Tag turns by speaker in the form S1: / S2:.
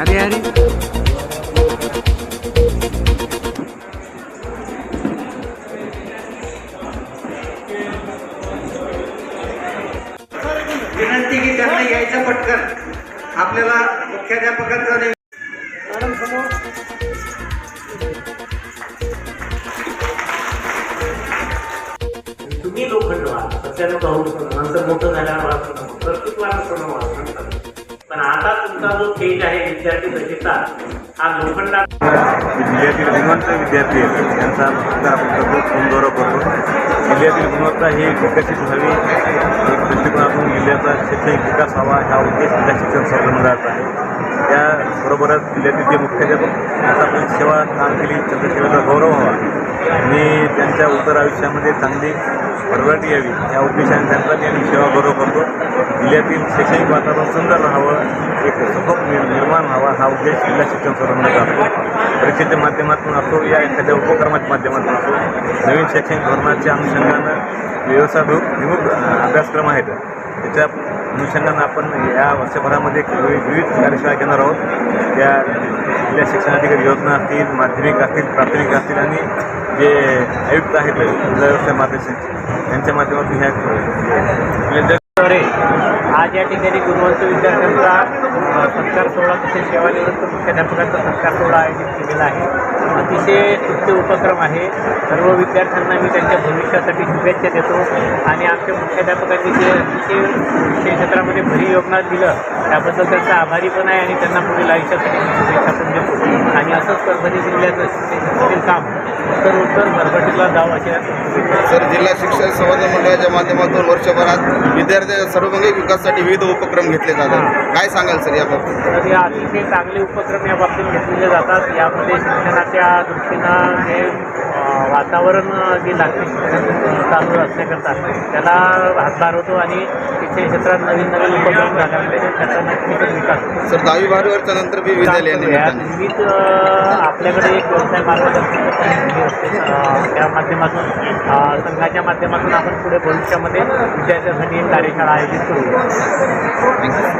S1: अरे अरे.
S2: विनंती की त्यांना यायचं पटकन. आपल्याला मुख्याध्यापकांचा ने-
S3: तुम्ही लोखंड व्हा सत्यानं भाऊ नंतर मोठं झाल्यावर प्रत्येक वाचतो वाचतात पण आता तुमचा जो स्टेज आहे विद्यार्थी दशेचा हा लोखंडा
S4: जिल्ह्यातील गुणवंत विद्यार्थी आहेत. त्यांचा आपण करतो करतो जिल्ह्यातील गुणवत्ता ही विकसित व्हावी. एक दृष्टिकोनातून जिल्ह्याचा शैक्षणिक विकास व्हावा हा उद्देश जिल्हा शिक्षण संवर्धनाचा आहे. त्याबरोबरच जिल्ह्यातील जे मुख्याध्यापक यांचा आपण सेवा काम केली त्यांच्या सेवेचा गौरव व्हावा. आणि त्यांच्या उत्तर आयुष्यामध्ये चांगली भरभराटी यावी. या उद्देशाने त्यांचा मी आम्ही सेवा गौरव करतो. जिल्ह्यातील शैक्षणिक वातावरण सुंदर राहावं एक सुखक निर्माण व्हावा हा उद्देश जिल्हा शिक्षण संवर्धनाचा असतो परीक्षेच्या माध्यमातून असो या एखाद्या उपक्रमाच्या माध्यमातून असो नवीन शैक्षणिक धोरणाच्या अनुषंगानं व्यवसायभिमुख अभ्यासक्रम आहेत. त्याच्या अनुषंगानं आपण या वर्षभरामध्ये विविध कार्यशाळा घेणार आहोत. त्या जिल्हा शिक्षणाधिकारी योजना असतील माध्यमिक असतील प्राथमिक असतील आणि जे आयुक्त आहेत जिल्हा व्यवसाय मार्गदर्शन यांच्या माध्यमातून ह्या
S3: आज या ठिकाणी गुणवंत विद्यार्थ्यांचा सत्कार सोहळा तसेच सेवानिवृत्त मुख्याध्यापकांचा सत्कार सोहळा आयोजित केलेला आहे. अतिशय स्तुत्य उपक्रम आहे. सर्व विद्यार्थ्यांना मी त्यांच्या भविष्यासाठी शुभेच्छा देतो आणि आमच्या मुख्याध्यापकांनी जे अतिशय शिक्षण क्षेत्रामध्ये भरी योगदान दिलं त्याबद्दल त्यांचा आभारी पण आहे आणि त्यांना पुढील आयुष्यासाठी मी शुभेच्छा पण देतो. आणि असंच परभणी जिल्ह्याचं शिक्षण काम उत्तर उत्तर भरभटीला जावं अशा
S5: सर जिल्हा शिक्षण संवर्धन मंडळाच्या माध्यमातून वर्षभरात विद्यार्थ्यांच्या सर्वांगीण विकासासाठी विविध उपक्रम घेतले जातात. काय सांगाल सर याबाबत
S3: तर हे अतिशय चांगले उपक्रम या बाबतीत घेतलेले जातात. यामध्ये शिक्षणाच्या दृष्टीनं अ, वातावरण जे लागते शिक्षण चालू असण्याकरता त्याला हातभार होतो आणि शिक्षण क्षेत्रात नवीन नवीन उपक्रम झाल्यामुळे त्याचा नक्कीच विकास होतो.
S5: सर दहावी बारावीवरच्या नंतर बी विद्यालय
S3: यात
S5: निमित्ताने
S3: विविध अ, आपल्याकडे एक व्यवसाय मार्गदर्शन संधी असते अ, त्या माध्यमातून अ, संघाच्या माध्यमातून आपण पुढे भविष्यामध्ये विद्यार्थ्यांसाठी एक कार्यशाळा आयोजित करू.